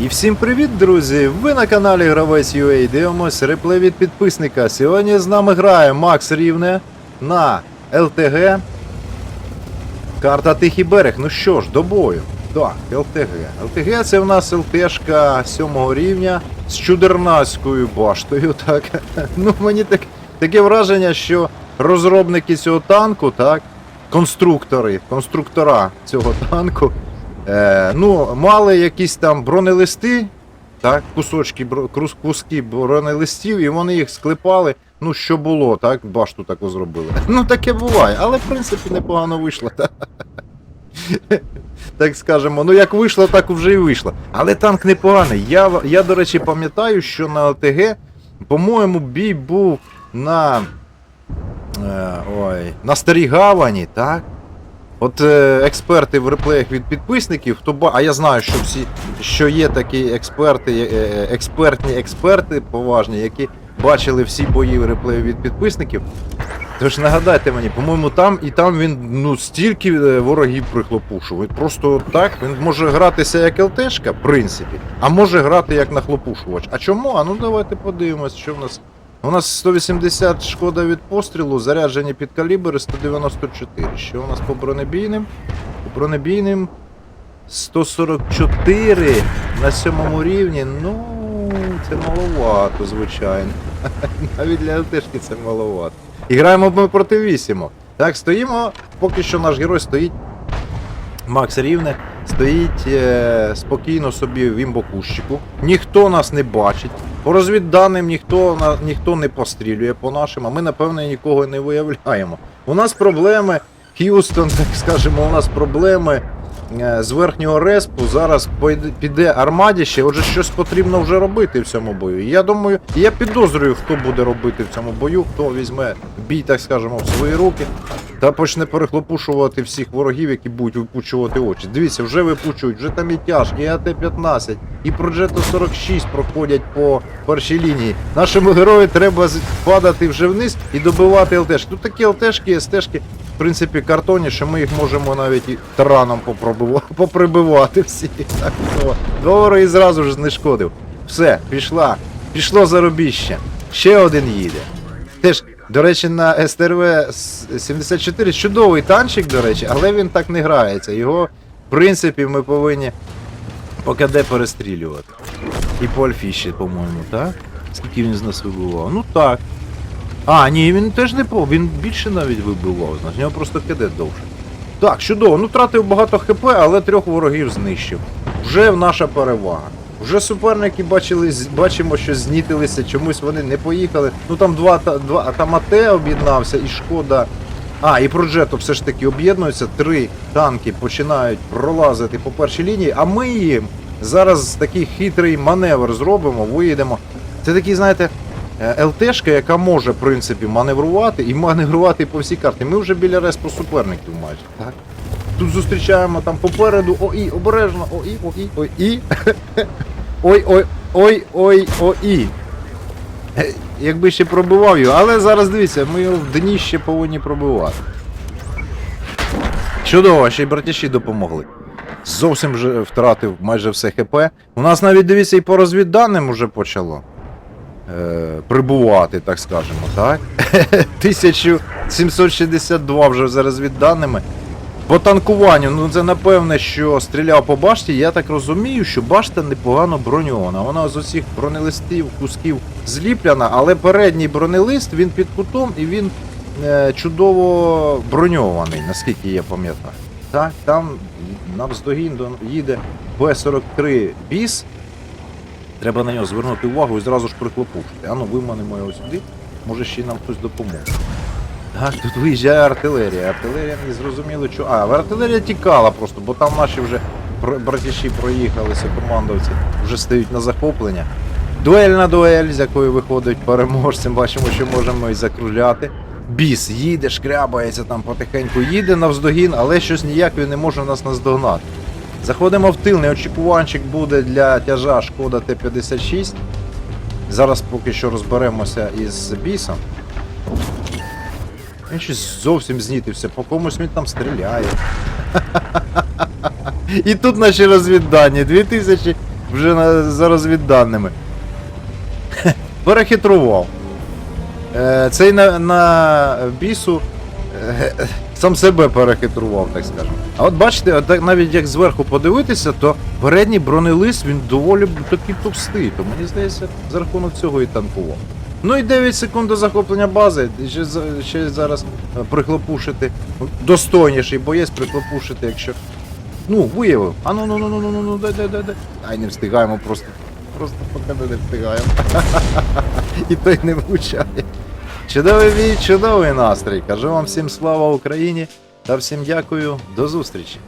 І всім привіт, друзі! Ви на каналі Гравець UA дивимось реплей від підписника. Сьогодні з нами грає Макс Рівне на ЛТГ. Карта Тихий берег. Ну що ж, до бою. Так, ЛТГ. ЛТГ це в нас ЛТшка 7 рівня з чудернацькою баштою. Так. Ну мені так, таке враження, що розробники цього танку, так, конструктори, конструктора цього танку. Е, ну, мали якісь там бронелисти, так, кусочки, куски бронелистів, і вони їх склепали. Ну, що було, так, башту таку зробили. Ну, таке буває, але в принципі непогано вийшло. Так, так скажемо, ну як вийшло, так вже і вийшло. Але танк непоганий. Я, я до речі, пам'ятаю, що на ЛТГ, по-моєму, бій був на. Е, ой, на старій гавані, так? От е, експерти в реплеях від підписників, хто ба... а я знаю, що всі, що є такі експерти, е, е, експертні експерти поважні, які бачили всі бої в реплеї від підписників. Тож нагадайте мені, по-моєму, там і там він ну стільки е, ворогів прихлопушив. Він Просто так, він може гратися як ЛТшка, в принципі, а може грати як нахлопушувач. А чому? А ну давайте подивимось, що в нас. У нас 180 шкода від пострілу, заряджені під калібри 194. Що у нас по бронебійним? По бронебійним 144 на сьомому рівні. Ну, це маловато, звичайно. Навіть для ЛТшки це маловато. І граємо ми проти вісімок. Так, стоїмо, поки що наш герой стоїть. Макс Рівне стоїть е, спокійно собі в імбокущику. Ніхто нас не бачить. По розвідданим ніхто, ніхто не пострілює по нашим, а ми, напевно, нікого не виявляємо. У нас проблеми, Х'юстон, так скажемо, у нас проблеми е, з верхнього респу. Зараз піде армадіще, отже, щось потрібно вже робити в цьому бою. Я думаю, я підозрюю, хто буде робити в цьому бою, хто візьме бій, так скажемо, в свої руки та почне перехлопушувати всіх ворогів, які будуть випучувати очі. Дивіться, вже випучують, вже там і тяж, і АТ-15, і Проджето 46 проходять по першій лінії. Нашому герою треба падати вже вниз і добивати ЛТшки. Тут такі ЛТшки, СТшки, в принципі, картонні, що ми їх можемо навіть і тараном поприбивати всі. Так, Два вороги зразу ж знешкодив. Все, пішла. Пішло заробіще. Ще один їде. Теж, до речі, на СТРВ 74 чудовий танчик, до речі, але він так не грається. Його, в принципі, ми повинні по КД перестрілювати. І по Альфіші, по-моєму, так? Скільки він з нас вибивав? Ну так. А, ні, він теж не по. Він більше навіть вибивав, значить, у нього просто КД довше. Так, чудово. Ну тратив багато ХП, але трьох ворогів знищив. Вже наша перевага. Вже суперники бачили, бачимо, що знітилися, чомусь вони не поїхали. Ну там два, два а там АТ об'єднався і шкода. А, і Проджето все ж таки об'єднуються. Три танки починають пролазити по першій лінії, а ми їм зараз такий хитрий маневр зробимо, виїдемо. Це такий, знаєте, е, ЛТшка, яка може, в принципі, маневрувати і маневрувати по всій карті. Ми вже біля респу суперників майже. Так. Тут зустрічаємо там попереду, ой, обережно, ой, ой, ой, і. Ой, ой, ой, ой, ой. Е, Якби ще пробивав його, але зараз дивіться, ми його в дні ще повинні пробивати. Чудово, ще й братіші допомогли. Зовсім вже втратив майже все ХП. У нас навіть дивіться і по розвідданим уже почало е, прибувати, так скажемо, так? 1762 вже за розвідданими. По танкуванню, ну це напевне, що стріляв по башті. Я так розумію, що башта непогано броньована. Вона з усіх бронелистів, кусків зліпляна, але передній бронелист він під кутом і він е, чудово броньований, наскільки я пам'ятаю. Так, там навздогін до- їде Б-43 біс. Треба на нього звернути увагу і зразу ж прихлопушити. Ану, виманимо його сюди, може ще й нам хтось допоможе. Так, тут виїжджає артилерія. Артилерія не зрозуміло, що. А, артилерія тікала просто, бо там наші вже братіші проїхалися, командовці вже стають на захоплення. Дуель на дуель, з якої виходить переможцем, бачимо, що можемо і закругляти. Біс їде, шкрябається там потихеньку, їде навздогін, але щось ніяк він не може нас наздогнати. Заходимо в тил, неочікуванчик буде для тяжа шкода Т-56. Зараз поки що розберемося із бісом. Він щось зовсім знітився, по комусь він там стріляє. І тут наші розвіддані. 2000 вже на, за розвідданими. Перехитрував. Е, цей на, на бісу е, сам себе перехитрував, так скажемо. А от бачите, от навіть як зверху подивитися, то передній бронелист він доволі такий товстий, то мені здається, за рахунок цього і танкував. Ну і 9 секунд до захоплення бази. Ще, ще зараз е, прихлопушити. Достойніший боєць прихлопушити, якщо. Ну, виявив. А ну ну ну ну ну ну ну дай дай дай дай. Ай, не встигаємо просто. Просто поки не встигаємо. І той не влучає. Чудовий бій, чудовий настрій. Кажу вам всім слава Україні та всім дякую. До зустрічі.